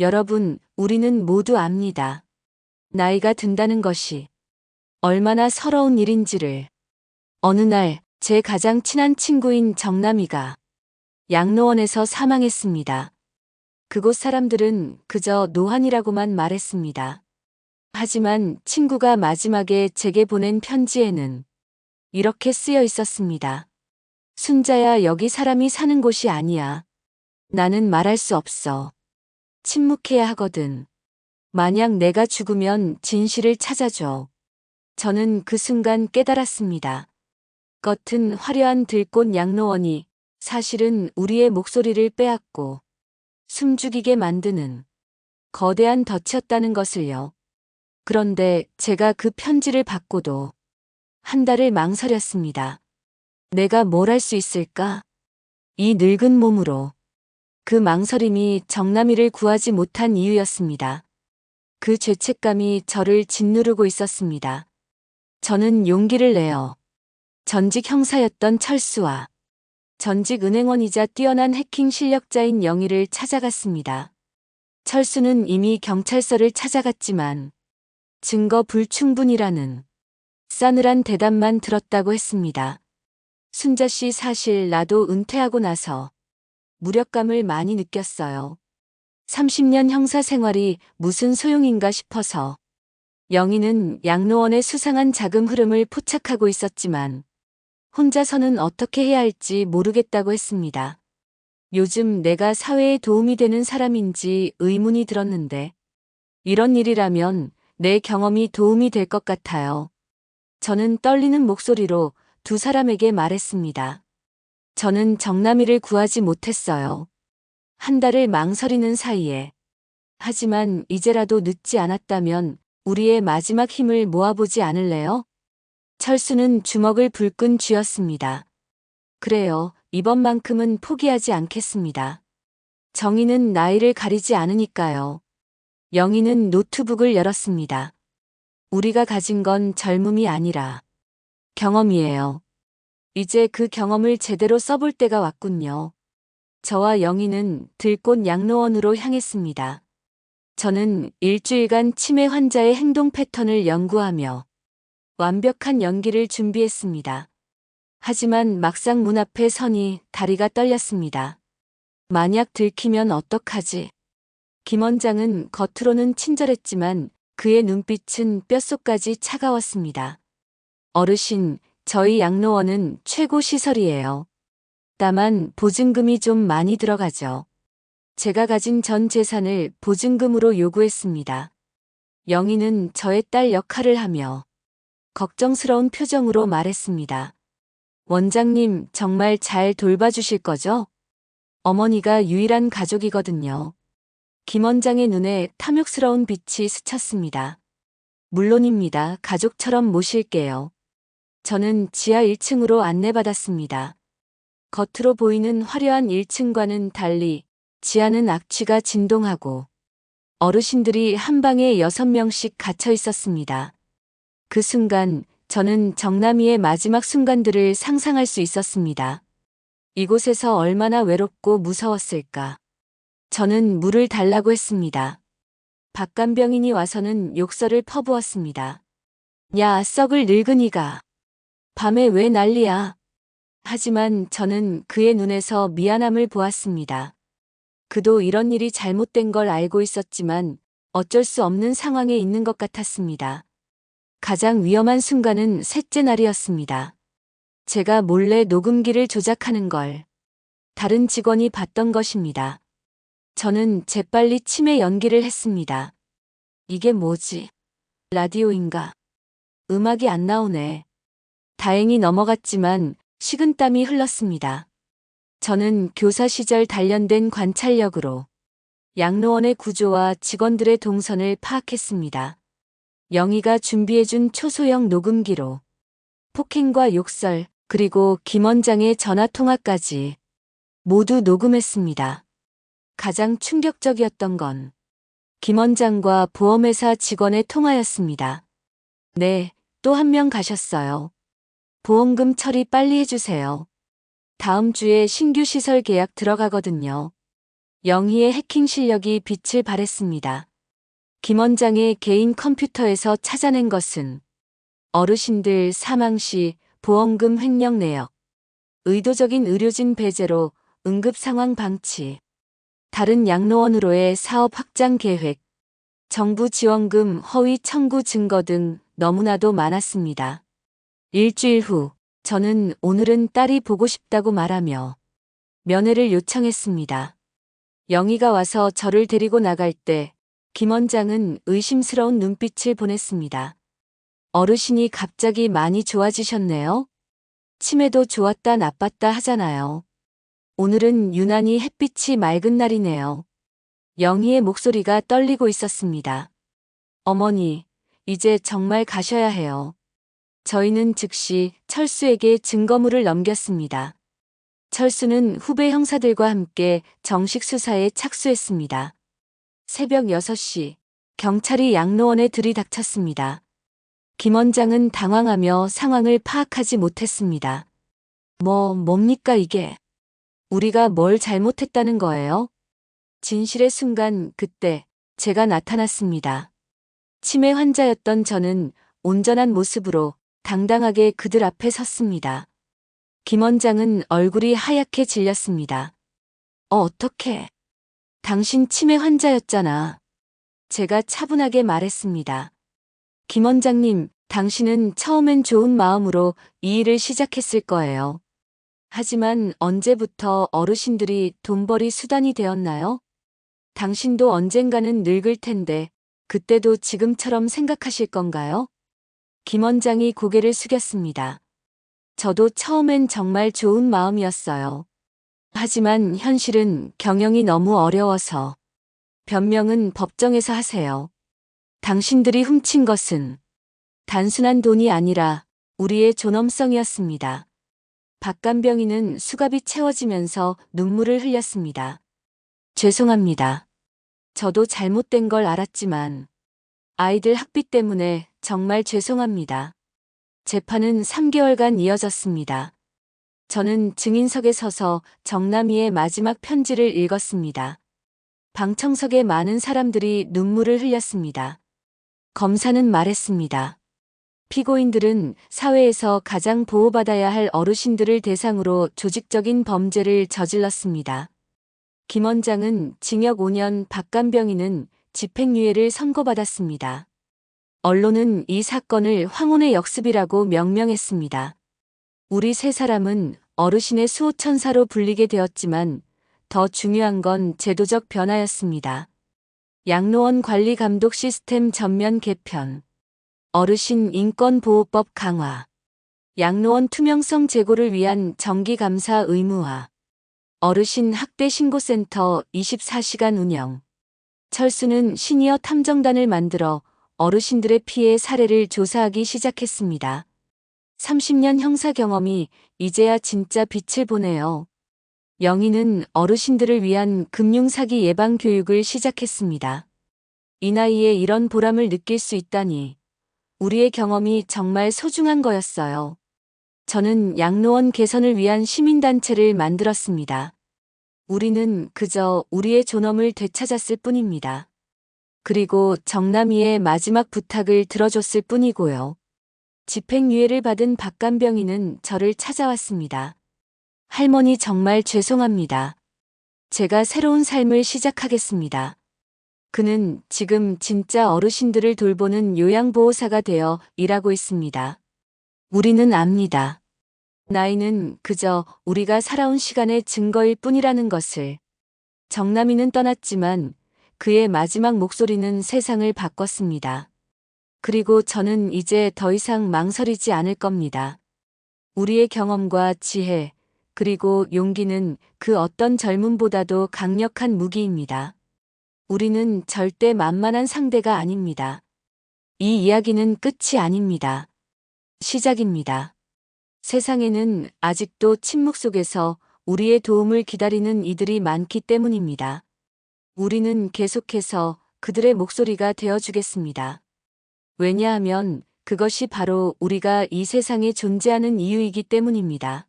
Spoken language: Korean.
여러분, 우리는 모두 압니다. 나이가 든다는 것이 얼마나 서러운 일인지를. 어느 날, 제 가장 친한 친구인 정남이가 양로원에서 사망했습니다. 그곳 사람들은 그저 노한이라고만 말했습니다. 하지만 친구가 마지막에 제게 보낸 편지에는 이렇게 쓰여 있었습니다. 순자야, 여기 사람이 사는 곳이 아니야. 나는 말할 수 없어. 침묵해야 하거든. 만약 내가 죽으면 진실을 찾아줘. 저는 그 순간 깨달았습니다. 겉은 화려한 들꽃 양로원이 사실은 우리의 목소리를 빼앗고 숨죽이게 만드는 거대한 덫이었다는 것을요. 그런데 제가 그 편지를 받고도 한 달을 망설였습니다. 내가 뭘 할 수 있을까? 이 늙은 몸으로. 그 망설임이 정남이를 구하지 못한 이유였습니다. 그 죄책감이 저를 짓누르고 있었습니다. 저는 용기를 내어 전직 형사였던 철수와 전직 은행원이자 뛰어난 해킹 실력자인 영희를 찾아갔습니다. 철수는 이미 경찰서를 찾아갔지만 증거 불충분이라는 싸늘한 대답만 들었다고 했습니다. 순자 씨 사실 나도 은퇴하고 나서 무력감을 많이 느꼈어요. 30년 형사 생활이 무슨 소용인가 싶어서 영희는 양로원의 수상한 자금 흐름을 포착하고 있었지만 혼자서는 어떻게 해야 할지 모르겠다고 했습니다. 요즘 내가 사회에 도움이 되는 사람인지 의문이 들었는데 이런 일이라면 내 경험이 도움이 될 것 같아요. 저는 떨리는 목소리로 두 사람에게 말했습니다. 저는 정남이를 구하지 못했어요. 한 달을 망설이는 사이에. 하지만 이제라도 늦지 않았다면 우리의 마지막 힘을 모아보지 않을래요? 철수는 주먹을 불끈 쥐었습니다. 그래요. 이번만큼은 포기하지 않겠습니다. 정의는 나이를 가리지 않으니까요. 영희는 노트북을 열었습니다. 우리가 가진 건 젊음이 아니라 경험이에요. 이제 그 경험을 제대로 써볼 때가 왔군요. 저와 영희는 들꽃 양로원으로 향했습니다. 저는 일주일간 치매 환자의 행동 패턴을 연구하며 완벽한 연기를 준비했습니다. 하지만 막상 문 앞에 서니 다리가 떨렸습니다. 만약 들키면 어떡하지? 김 원장은 겉으로는 친절했지만 그의 눈빛은 뼛속까지 차가웠습니다. 어르신, 저희 양로원은 최고 시설이에요. 다만 보증금이 좀 많이 들어가죠. 제가 가진 전 재산을 보증금으로 요구했습니다. 영희는 저의 딸 역할을 하며 걱정스러운 표정으로 말했습니다. 원장님 정말 잘 돌봐주실 거죠? 어머니가 유일한 가족이거든요. 김 원장의 눈에 탐욕스러운 빛이 스쳤습니다. 물론입니다. 가족처럼 모실게요. 저는 지하 1층으로 안내받았습니다. 겉으로 보이는 화려한 1층과는 달리 지하는 악취가 진동하고 어르신들이 한 방에 6명씩 갇혀 있었습니다. 그 순간 저는 정남이의 마지막 순간들을 상상할 수 있었습니다. 이곳에서 얼마나 외롭고 무서웠을까. 저는 물을 달라고 했습니다. 박간병인이 와서는 욕설을 퍼부었습니다. 야, 썩을 늙은이가. 밤에 왜 난리야? 하지만 저는 그의 눈에서 미안함을 보았습니다. 그도 이런 일이 잘못된 걸 알고 있었지만 어쩔 수 없는 상황에 있는 것 같았습니다. 가장 위험한 순간은 셋째 날이었습니다. 제가 몰래 녹음기를 조작하는 걸 다른 직원이 봤던 것입니다. 저는 재빨리 치매 연기를 했습니다. 이게 뭐지? 라디오인가? 음악이 안 나오네. 다행히 넘어갔지만 식은땀이 흘렀습니다. 저는 교사 시절 단련된 관찰력으로 양로원의 구조와 직원들의 동선을 파악했습니다. 영희가 준비해준 초소형 녹음기로 폭행과 욕설, 그리고 김 원장의 전화통화까지 모두 녹음했습니다. 가장 충격적이었던 건 김 원장과 보험회사 직원의 통화였습니다. 네, 또 한 명 가셨어요. 보험금 처리 빨리 해주세요. 다음 주에 신규 시설 계약 들어가거든요. 영희의 해킹 실력이 빛을 발했습니다. 김 원장의 개인 컴퓨터에서 찾아낸 것은 어르신들 사망 시 보험금 횡령 내역, 의도적인 의료진 배제로 응급 상황 방치, 다른 양로원으로의 사업 확장 계획, 정부 지원금 허위 청구 증거 등 너무나도 많았습니다. 일주일 후 저는 오늘은 딸이 보고 싶다고 말하며 면회를 요청했습니다. 영희가 와서 저를 데리고 나갈 때 김 원장은 의심스러운 눈빛을 보냈습니다. 어르신이 갑자기 많이 좋아지셨네요. 치매도 좋았다 나빴다 하잖아요. 오늘은 유난히 햇빛이 맑은 날이네요. 영희의 목소리가 떨리고 있었습니다. 어머니, 이제 정말 가셔야 해요. 저희는 즉시 철수에게 증거물을 넘겼습니다. 철수는 후배 형사들과 함께 정식 수사에 착수했습니다. 새벽 6시, 경찰이 양로원에 들이닥쳤습니다. 김 원장은 당황하며 상황을 파악하지 못했습니다. 뭐, 뭡니까 이게? 우리가 뭘 잘못했다는 거예요? 진실의 순간 그때 제가 나타났습니다. 치매 환자였던 저는 온전한 모습으로 당당하게 그들 앞에 섰습니다. 김 원장은 얼굴이 하얗게 질렸습니다. 어, 어떻게? 당신 치매 환자였잖아. 제가 차분하게 말했습니다. 김 원장님, 당신은 처음엔 좋은 마음으로 이 일을 시작했을 거예요. 하지만 언제부터 어르신들이 돈벌이 수단이 되었나요? 당신도 언젠가는 늙을 텐데 그때도 지금처럼 생각하실 건가요? 김 원장이 고개를 숙였습니다. 저도 처음엔 정말 좋은 마음이었어요. 하지만 현실은 경영이 너무 어려워서 변명은 법정에서 하세요. 당신들이 훔친 것은 단순한 돈이 아니라 우리의 존엄성이었습니다. 박간병이는 수갑이 채워지면서 눈물을 흘렸습니다. 죄송합니다. 저도 잘못된 걸 알았지만 아이들 학비 때문에 정말 죄송합니다. 재판은 3개월간 이어졌습니다. 저는 증인석에 서서 정남이의 마지막 편지를 읽었습니다. 방청석에 많은 사람들이 눈물을 흘렸습니다. 검사는 말했습니다. 피고인들은 사회에서 가장 보호받아야 할 어르신들을 대상으로 조직적인 범죄를 저질렀습니다. 김 원장은 징역 5년, 박간병인은 집행유예를 선고받았습니다. 언론은 이 사건을 황혼의 역습이라고 명명했습니다. 우리 세 사람은 어르신의 수호천사로 불리게 되었지만 더 중요한 건 제도적 변화였습니다. 양로원 관리 감독 시스템 전면 개편, 어르신 인권보호법 강화, 양로원 투명성 제고를 위한 정기감사 의무화, 어르신 학대 신고센터 24시간 운영, 철수는 시니어 탐정단을 만들어 어르신들의 피해 사례를 조사하기 시작했습니다. 30년 형사 경험이 이제야 진짜 빛을 보네요. 영희는 어르신들을 위한 금융사기 예방 교육을 시작했습니다. 이 나이에 이런 보람을 느낄 수 있다니 우리의 경험이 정말 소중한 거였어요. 저는 양로원 개선을 위한 시민단체를 만들었습니다. 우리는 그저 우리의 존엄을 되찾았을 뿐입니다. 그리고 정남이의 마지막 부탁을 들어줬을 뿐이고요. 집행유예를 받은 박간병이는 저를 찾아왔습니다. 할머니 정말 죄송합니다. 제가 새로운 삶을 시작하겠습니다. 그는 지금 진짜 어르신들을 돌보는 요양보호사가 되어 일하고 있습니다. 우리는 압니다. 나이는 그저 우리가 살아온 시간의 증거일 뿐이라는 것을. 정남이는 떠났지만 그의 마지막 목소리는 세상을 바꿨습니다. 그리고 저는 이제 더 이상 망설이지 않을 겁니다. 우리의 경험과 지혜, 그리고 용기는 그 어떤 젊음보다도 강력한 무기입니다. 우리는 절대 만만한 상대가 아닙니다. 이 이야기는 끝이 아닙니다. 시작입니다. 세상에는 아직도 침묵 속에서 우리의 도움을 기다리는 이들이 많기 때문입니다. 우리는 계속해서 그들의 목소리가 되어주겠습니다. 왜냐하면 그것이 바로 우리가 이 세상에 존재하는 이유이기 때문입니다.